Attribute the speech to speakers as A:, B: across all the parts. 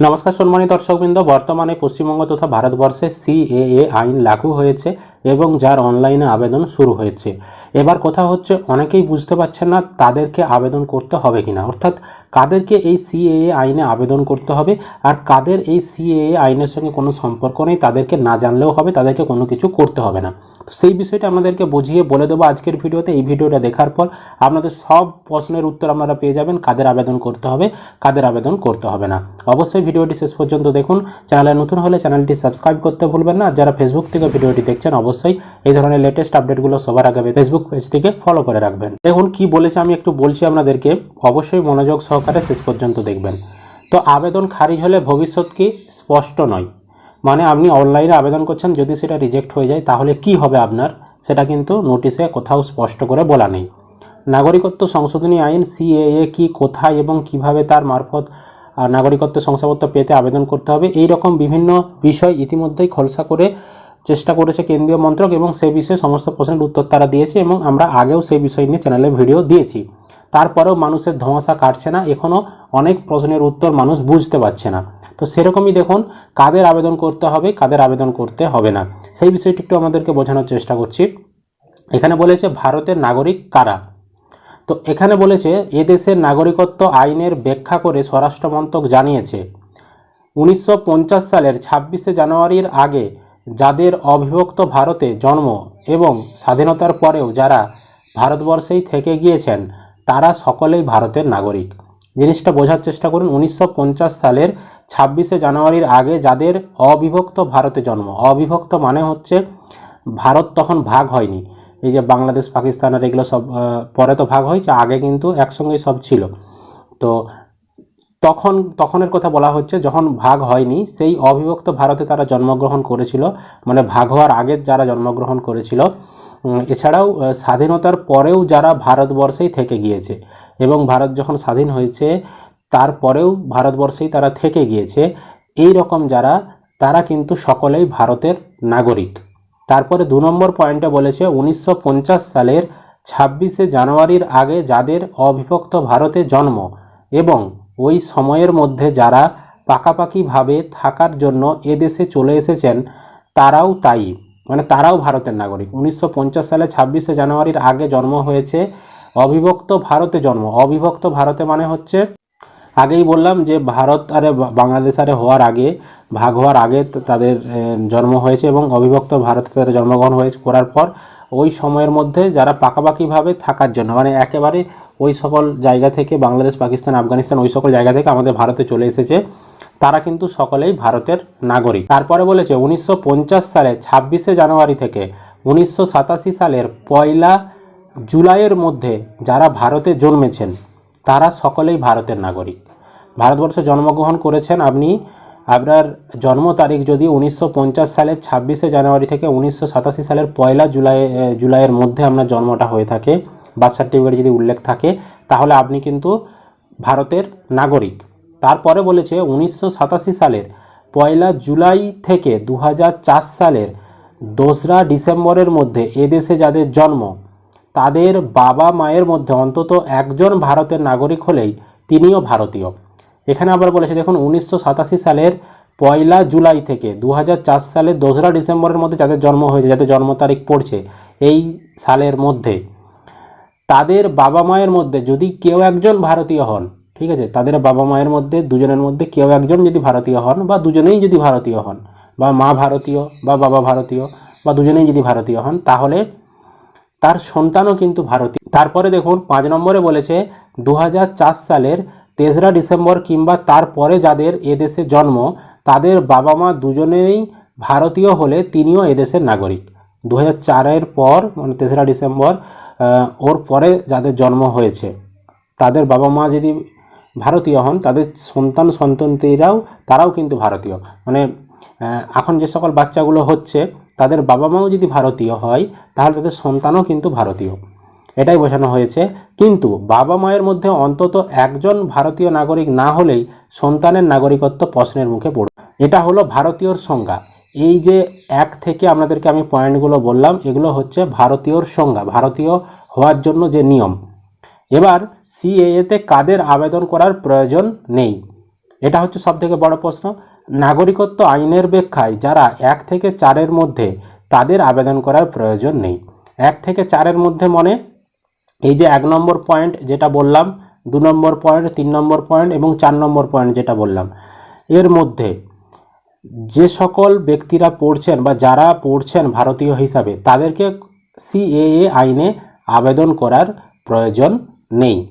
A: নমস্কার সম্মানিত দর্শকবৃন্দ, বর্তমানে পশ্চিমবঙ্গ তথা ভারতবর্ষে সিএএ আইন লাগু হয়েছে এবং যার অনলাইনে আবেদন শুরু হয়েছে। এবার কথা হচ্ছে, অনেকেই বুঝতে পারছেন না তাদেরকে আবেদন করতে হবে কিনা। অর্থাৎ কাদেরকে এই সিএএ আইনে আবেদন করতে হবে আর কাদের এই সিএএ আইনের সঙ্গে কোনো সম্পর্ক নেই তাদেরকে না জানলেও হবে, তাদেরকে কোনো কিছু করতে হবে না। তো সেই বিষয়টা আপনাদেরকে বুঝিয়ে বলে দেবো আজকের ভিডিওতে। এই ভিডিওটা দেখার পর আপনাদের সব প্রশ্নের উত্তর আপনারা পেয়ে যাবেন, কাদের আবেদন করতে হবে, কাদের আবেদন করতে হবে না। অবশ্যই ভিডিওটি শেষ পর্যন্ত দেখুন। চ্যানেলে নতুন হলে চ্যানেলটি সাবস্ক্রাইব করতে ভুলবেন না। যারা ফেসবুক থেকে ভিডিওটি দেখছেন, অবশ্যই এই ধরনের লেটেস্ট আপডেটগুলো সবার আগে ফেসবুক পেজ থেকে ফলো করে রাখবেন। দেখুন, কি বলেছে আমি একটু বলছি আপনাদেরকে। অবশ্যই মনোযোগ সহকারে শেষ পর্যন্ত দেখবেন। তো আবেদন খারিজ হলে ভবিষ্যৎ কি? স্পষ্ট নয়। মানে আপনি অনলাইনে আবেদন করছেন, যদি সেটা রিজেক্ট হয়ে যায়, তাহলে কি হবে আপনার? সেটা কিন্তু নোটিশে কোথাও স্পষ্ট করে বলা নেই। নাগরিকত্ব সংশোধনী আইন সিএএ কি, কোথায় এবং কীভাবে তার মারফত নাগরিকত্ব শংসাপত্র পেতে আবেদন করতে হবে। এই রকম বিভিন্ন বিষয় ইতিমধ্যেই খোলসা করে চেষ্টা করেছে কেন্দ্রীয় মন্ত্রক এবং সেই বিষয়ে সমস্ত প্রশ্নের উত্তর তারা দিয়েছে এবং আমরা আগেও সেই বিষয় নিয়ে চ্যানেলে ভিডিও দিয়েছি। তারপরেও মানুষের ধোঁয়াশা কাটছে না এখনও অনেক প্রশ্নের উত্তর মানুষ বুঝতে পারছে না। তো সেরকমই দেখুন, কাদের আবেদন করতে হবে, কাদের আবেদন করতে হবে না। সেই বিষয়টি একটু আমাদেরকে বোঝানোর চেষ্টা করছি। এখানে বলেছে, ভারতের নাগরিক কারা? তো এখানে বলেছে এদেশের নাগরিকত্ব আইনের ব্যাখ্যা করে স্বরাষ্ট্র মন্ত্রক জানিয়েছে, উনিশশো পঞ্চাশ সালের ছাব্বিশে জানুয়ারির আগে যাদের অবিভক্ত ভারতে জন্ম এবং স্বাধীনতার পরেও যারা ভারতবর্ষেই থেকে গিয়েছেন, তারা সকলেই ভারতের নাগরিক। জিনিসটা বোঝার চেষ্টা করুন, উনিশশো পঞ্চাশ সালের ছাব্বিশে জানুয়ারির আগে যাদের অবিভক্ত ভারতে জন্ম, অবিভক্ত মানে হচ্ছে ভারত তখন ভাগ হয়নি। এই যে বাংলাদেশ, পাকিস্তান আর এগুলো সব পরে তো ভাগ হয়েছে, আগে কিন্তু একসঙ্গেই সব ছিল। তো তখন, তখনের কথা বলা হচ্ছে, যখন ভাগ হয়নি, সেই অবিভক্ত ভারতে তারা জন্মগ্রহণ করেছিল মানে ভাগ হওয়ার আগে যারা জন্মগ্রহণ করেছিল এছাড়াও স্বাধীনতার পরেও যারা ভারতবর্ষেই থেকে গিয়েছে, এবং ভারত যখন স্বাধীন হয়েছে, তারপরেও ভারতবর্ষেই তারা থেকে গিয়েছে, এই রকম যারা, তারা কিন্তু সকলেই ভারতের নাগরিক। তারপরে দু নম্বর পয়েন্টে বলেছে, উনিশশো পঞ্চাশ সালের ছাব্বিশে জানুয়ারির আগে যাদের অবিভক্ত ভারতে জন্ম এবং ওই সময়ের মধ্যে যারা পাকাপাকিভাবে থাকার জন্য এদেশে চলে এসেছেন, তারাও তাই। মানে তারাও ভারতের নাগরিক। উনিশশো পঞ্চাশ সালে ছাব্বিশে জানুয়ারির আগে জন্ম হয়েছে, অবিভক্ত ভারতে জন্ম। অবিভক্ত ভারতে মানে হচ্ছে আগেই বললাম যে ভারত আরে বাংলাদেশ আরে হওয়ার আগে, ভাগ হওয়ার আগে তাদের জন্ম হয়েছে এবং অবিভক্ত ভারতে তাদের জন্মগ্রহণ হয়েছে করার পর ওই সময়ের মধ্যে যারা পাকাপাকিভাবে থাকার জন্য মানে একেবারে ওই সকল জায়গা থেকে বাংলাদেশ, পাকিস্তান, আফগানিস্তান, ওই সকল জায়গা থেকে আমাদের ভারতে চলে এসেছে, তারা কিন্তু সকলেই ভারতের নাগরিক। তারপরে বলেছে, উনিশশো পঞ্চাশ সালে, ছাব্বিশে জানুয়ারি থেকে উনিশশো সাতাশি সালের পয়লা জুলাইয়ের মধ্যে যারা ভারতে জন্মেছেন তারা সকলেই ভারতের নাগরিক। ভারতবর্ষে জন্মগ্রহণ করেছেন আপনি। আপনার জন্ম তারিখ যদি উনিশশো পঞ্চাশ সালের ছাব্বিশে জানুয়ারি থেকে উনিশশো সাতাশি সালের পয়লা জুলাই জুলাইয়ের মধ্যে আপনার জন্মটা হয়ে থাকে। বার্থ সার্টিফিকেটে যদি উল্লেখ থাকে, তাহলে আপনি কিন্তু ভারতের নাগরিক। তারপরে বলেছে উনিশশো সাতাশি সালের পয়লা জুলাই থেকে দু হাজার চার সালের দোসরা ডিসেম্বরের মধ্যে এদেশে যাদের জন্ম তাদের বাবা মায়ের মধ্যে অন্তত একজন ভারতের নাগরিক হলেই তিনিও ভারতীয়। এখানে আবার বলেছে, দেখুন, উনিশশো সাতাশি সালের পয়লা জুলাই থেকে দু সালের দোসরা ডিসেম্বরের মধ্যে যাদের জন্ম হয়েছে, যাদের জন্ম তারিখ পড়ছে এই সালের মধ্যে, তাদের বাবা মায়ের মধ্যে যদি কেউ একজন ভারতীয় হন, ঠিক আছে, তাদের বাবা মায়ের মধ্যে, দুজনের মধ্যে কেউ একজন যদি ভারতীয় হন বা দুজনেই যদি ভারতীয় হন, বা মা ভারতীয় বা বাবা ভারতীয় বা দুজনেই যদি ভারতীয় হন, তাহলে তার সন্তানও কিন্তু ভারতীয়। তারপরে দেখুন, পাঁচ নম্বরে বলেছে দু হাজার চার সালের তেসরা ডিসেম্বর কিংবা তারপরে যাদের এদেশে জন্ম, তাদের বাবা মা দুজনেই ভারতীয় হলে তিনিও এদেশের নাগরিক। দু চারের পর মানে তেসরা ডিসেম্বর ওর পরে যাদের জন্ম হয়েছে, তাদের বাবা মা যদি ভারতীয় হন, তাদের সন্তান সন্ততিরাও, তারাও কিন্তু ভারতীয়। মানে এখন যে সকল বাচ্চাগুলো হচ্ছে তাদের বাবা মাও যদি ভারতীয় হয়, তাহলে তাদের সন্তানও কিন্তু ভারতীয়। এটাই বোঝানো হয়েছে। কিন্তু বাবা মায়ের মধ্যে অন্তত একজন ভারতীয় নাগরিক না হলেই সন্তানের নাগরিকত্ব প্রশ্নের মুখে পড়বে। এটা হলো ভারতীয়র সংজ্ঞা। এই যে এক থেকে আপনাদেরকে আমি পয়েন্টগুলো বললাম, এগুলো হচ্ছে ভারতীয়র সংজ্ঞা, ভারতীয় হওয়ার জন্য যে নিয়ম। এবার সিএএতে কাদের আবেদন করার প্রয়োজন নেই? এটা হচ্ছে সব থেকে বড় প্রশ্ন। নাগরিকত্ব আইনের ব্যাখ্যায় যারা এক থেকে চারের মধ্যে তাদের আবেদন করার প্রয়োজন নেই। এক থেকে চারের মধ্যে মনে, এই যে এক নম্বর পয়েন্ট যেটা বললাম, দু নম্বর পয়েন্ট, তিন নম্বর পয়েন্ট এবং চার নম্বর পয়েন্ট যেটা বললাম, এর মধ্যে যে সকল ব্যক্তিরা পড়ছেন বা যারা পড়ছেন ভারতীয় হিসাবে, তাদেরকে সিএএ আইনে আবেদন করার প্রয়োজন নেই।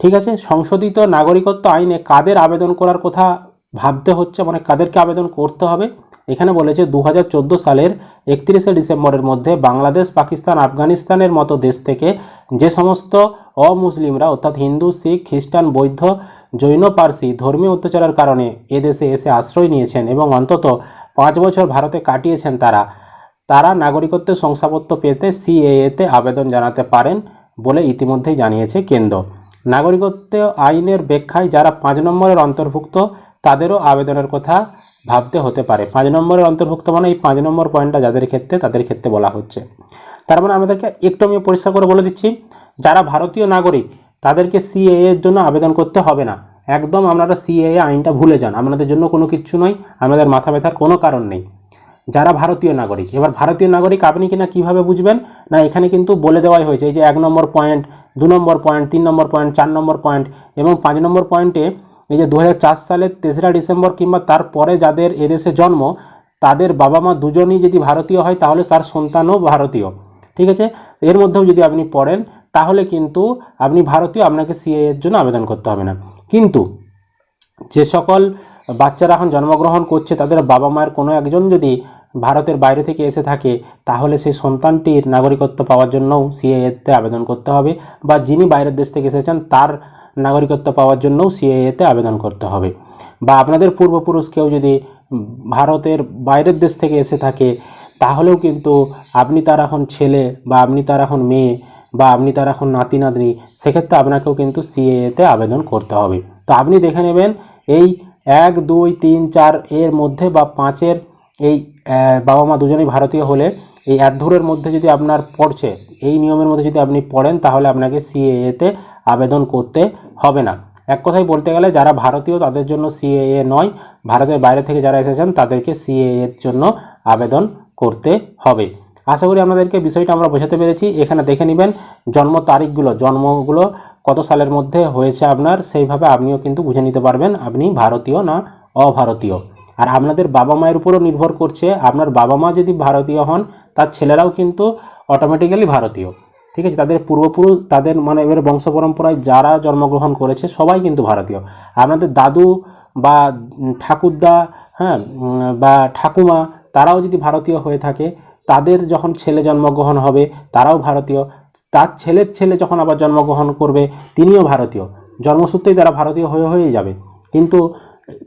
A: ঠিক আছে? সংশোধিত নাগরিকত্ব আইনে কাদের আবেদন করার কথা ভাবতে হচ্ছে মানে কাদেরকে আবেদন করতে হবে? এখানে বলেছে দু হাজার চোদ্দ সালের একত্রিশে ডিসেম্বরের মধ্যে বাংলাদেশ, পাকিস্তান, আফগানিস্তানের মতো দেশ থেকে যে সমস্ত অমুসলিমরা, অর্থাৎ হিন্দু, শিখ, খ্রিস্টান, বৌদ্ধ, জৈন, পার্সি ধর্মীয় অত্যাচারের কারণে এদেশে এসে আশ্রয় নিয়েছেন এবং অন্তত পাঁচ বছর ভারতে কাটিয়েছেন তারা তারা নাগরিকত্বের শংসাপত্র পেতে সিএএতে আবেদন জানাতে পারেন বলে ইতিমধ্যেই জানিয়েছে কেন্দ্র। নাগরিকত্ব আইনের ব্যাখ্যায় যারা পাঁচ নম্বরের অন্তর্ভুক্ত, তাদেরও আবেদনের কথা ভাবতে হতে পারে। পাঁচ নম্বরের অন্তর্ভুক্ত মানে এই পাঁচ নম্বর পয়েন্টটা যাদের ক্ষেত্রে, তাদের ক্ষেত্রে বলা হচ্ছে। তার মানে আমাদেরকে একটু আমি পরিষ্কার করে বলে দিচ্ছি, যারা ভারতীয় নাগরিক, তাদেরকে সিএএ এর জন্য আবেদন করতে হবে না। একদম আপনারা সিএএ আইনটা ভুলে যান। আপনাদের জন্য কোনো কিচ্ছু নয় আমাদের মাথা ব্যথার কোনো কারণ নেই। যারা ভারতীয় নাগরিক। এবার ভারতীয় নাগরিক আপনি কিনা কীভাবে বুঝবেন? না, এখানে কিন্তু বলে দেওয়াই হয়েছে এই যে এক নম্বর পয়েন্ট দু নম্বর পয়েন্ট তিন নম্বর পয়েন্ট চার নম্বর পয়েন্ট এবং পাঁচ নম্বর পয়েন্টে এই যে দু হাজার চার সালের তেসরা ডিসেম্বর কিংবা তারপরে যাদের এদেশে জন্ম, তাদের বাবা মা দুজনই যদি ভারতীয় হয়, তাহলে তার সন্তানও ভারতীয়। ঠিক আছে? এর মধ্যেও যদি আপনি পড়েন, তাহলে কিন্তু আপনি ভারতীয়, আপনাকে সিএ এর জন্য আবেদন করতে হবে না। কিন্তু যে সকল বাচ্চারা এখন জন্মগ্রহণ করছে, তাদের বাবা মায়ের কোনো একজন যদি ভারতের বাইরে থেকে এসে থাকে, তাহলে সেই সন্তানটির নাগরিকত্ব পাওয়ার জন্যও সিএএতে আবেদন করতে হবে বা যিনি বাইরের দেশ থেকে এসেছেন, তার নাগরিকত্ব পাওয়ার জন্যও সিএএতে আবেদন করতে হবে। বা আপনাদের পূর্বপুরুষ কেউ যদি ভারতের বাইরের দেশ থেকে এসে থাকে, তাহলেও কিন্তু আপনি তার এখন ছেলে বা আপনি তার এখন মেয়ে বা আপনি তার এখন নাতি নাতনি সেক্ষেত্রে আপনাকেও কিন্তু সিএএতে আবেদন করতে হবে। তো আপনি দেখে নেবেন, এই এক, দুই, তিন, চার এর মধ্যে বা পাঁচের এই বাবা মা দুজনেই ভারতীয় হলে এই অ্যাধুরের মধ্যে যদি আপনার পড়ছে, এই নিয়মের মধ্যে যদি আপনি পড়েন, তাহলে আপনাকে সিএএতে আবেদন করতে হবে না। এক কথায় বলতে গেলে, যারা ভারতীয়, তাদের জন্য সিএএ নয়। ভারতের বাইরে থেকে যারা এসেছেন, তাদেরকে সিএএ এর জন্য আবেদন করতে হবে। আশা করি আপনাদেরকে বিষয়টা আমরা বোঝাতে পেরেছি। এখানে দেখে নেবেন, জন্ম তারিখগুলো, জন্মগুলো কত সালের মধ্যে হয়েছে আপনার, সেইভাবে আপনিও কিন্তু বুঝে নিতে পারবেন, আপনি ভারতীয় না অভারতীয়। আর আপনাদের বাবা মায়ের উপরও নির্ভর করছে। আপনার বাবা মা যদি ভারতীয় হন, তার ছেলেরাও কিন্তু অটোমেটিক্যালি ভারতীয়। ঠিক আছে? তাদের পূর্বপুরুষ, তাদের মানে এবার বংশ পরম্পরায় যারা জন্মগ্রহণ করেছে, সবাই কিন্তু ভারতীয়। আপনাদের দাদু বা ঠাকুরদা হ্যাঁ বা ঠাকুমা, তারাও যদি ভারতীয় হয়ে থাকে, তাদের যখন ছেলে জন্মগ্রহণ হবে, তারাও ভারতীয়। তার ছেলের ছেলে যখন আবার জন্মগ্রহণ করবে, তিনিও ভারতীয়। জন্মসূত্রেই তারা ভারতীয় হয়ে হয়েই যাবে। কিন্তু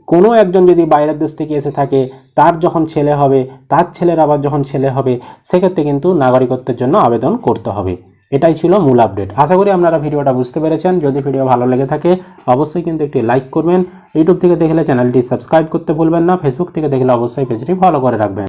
A: কোনো একজন যদি বাইরের দেশ থেকে এসে থাকে, তার যখন ছেলে হবে, তার ছেলের আবার যখন ছেলে হবে, সেক্ষেত্রে কিন্তু নাগরিকত্বের জন্য আবেদন করতে হবে। এটাই ছিল মূল আপডেট। আশা করি আপনারা ভিডিওটা বুঝতে পেরেছেন। যদি ভিডিও ভালো লেগে থাকে, অবশ্যই কিন্তু একটি লাইক করবেন। ইউটিউব থেকে দেখলে চ্যানেলটি সাবস্ক্রাইব করতে ভুলবেন না। ফেসবুক থেকে দেখলে অবশ্যই পেজটি ফলো করে রাখবেন।